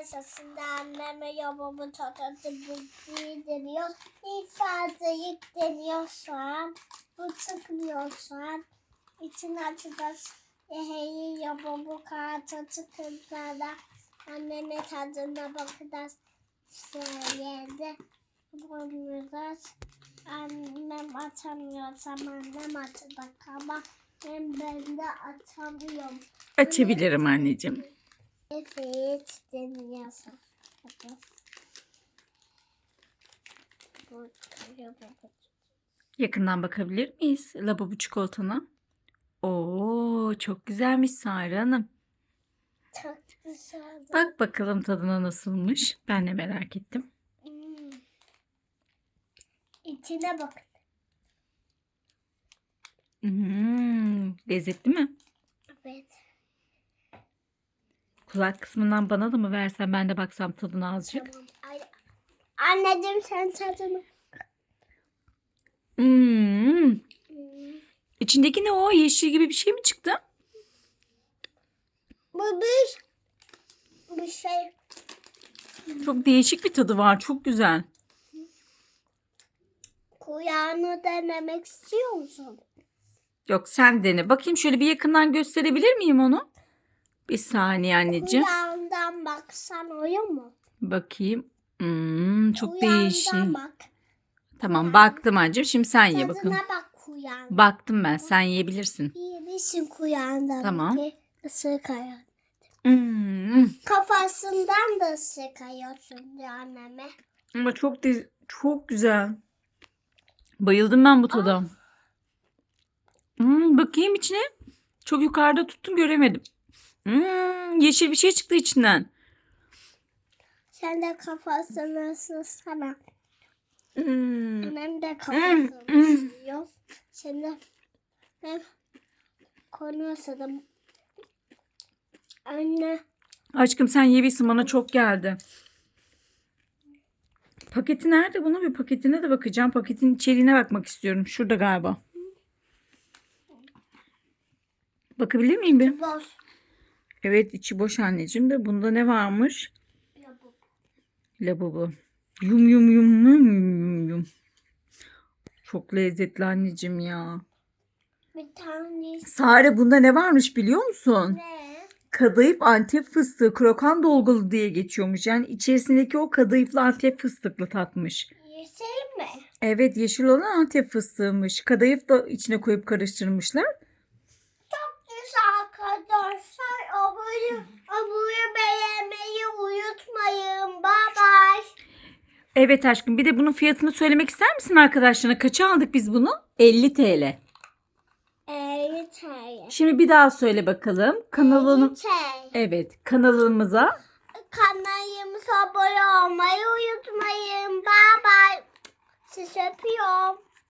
Esasında anneme babamın tatlısı bulduğu deniyor. İfade deniyor şu an. Bu çıkmıyor şu an. İçine açacağız. Eheyi babamı kartı çıkıntıda. Anneme tadına bakacağız. Söyledi. Bulmayacağız. Annem açamıyorsam annem açacak ama ben, ben de açamıyorum. Açabilirim anneciğim. Evet. Bu Yakından bakabilir miyiz lavabo çikolatana? Oo, çok güzelmiş Sare Hanım. Çok güzel. Bak bakalım tadına nasılmış. Ben de merak ettim. Hmm. İçine bak. Hmm, lezzetli mi? Evet. Kulak kısmından bana da mı versen ben de baksam tadına azıcık. Tamam. Ay, anneciğim sen tadını. Hmm. Hmm. İçindeki ne o? Yeşil gibi bir şey mi çıktı? Bu bir, bir şey. Çok değişik bir tadı var. Çok güzel. Kulağını denemek istiyor musun? Yok sen dene. Bakayım şöyle bir yakından gösterebilir miyim onu? Bir saniye anneciğim. Kulağından baksan oluyor mu? Bakayım. Hmm, çok Kulağından değişik. bak. Tamam baktım anneciğim. Şimdi sen ye bakalım. Tadına bak kulağından. Baktım ben. Sen yiyebilirsin. Yiyebilirsin kulağından. Tamam. Bir Isırık ayar. Hmm. Kafasından da ısırık ayıyorsun diyor anneme. Ama çok de- çok güzel. Bayıldım ben bu tada. Hmm, bakayım içine. Çok yukarıda tuttum göremedim. Hmm, yeşil bir şey çıktı içinden. Sen de kafasını ısırsana. Hmm. Annem de Hmm, kafasını hmm. ısırıyor. Şimdi ben konu ısırdım. Anne Aşkım sen yiyebilirsin bana çok geldi. Paketi nerede bunun? Bir paketine de bakacağım. Paketin içeriğine bakmak istiyorum. Şurada galiba. Bakabilir miyim bir? boş. Evet içi boş anneciğim de bunda ne varmış? Labubu. Yum yum yum yum yum yum. Çok lezzetli anneciğim ya. Bir tane Sare bunda ne varmış biliyor musun? ne? Kadayıf antep fıstığı krokan dolgulu diye geçiyormuş. Yani içerisindeki o kadayıflı antep fıstıklı tatmış. Yeseyim mi? Evet yeşil olan antep fıstığıymış. Kadayıf da içine koyup karıştırmışlar. Biz arkadaşlar abone, abone beğenmeyi unutmayın. Bye bye. Evet aşkım bir de bunun fiyatını söylemek ister misin arkadaşlarına? Kaça aldık biz bunu? 50 TL. Evet hayır. Şimdi bir daha söyle bakalım. Kanalın Evet hayır. Evet kanalımıza Kanalımıza abone olmayı unutmayın. Bye bye. Sizi öpüyorum.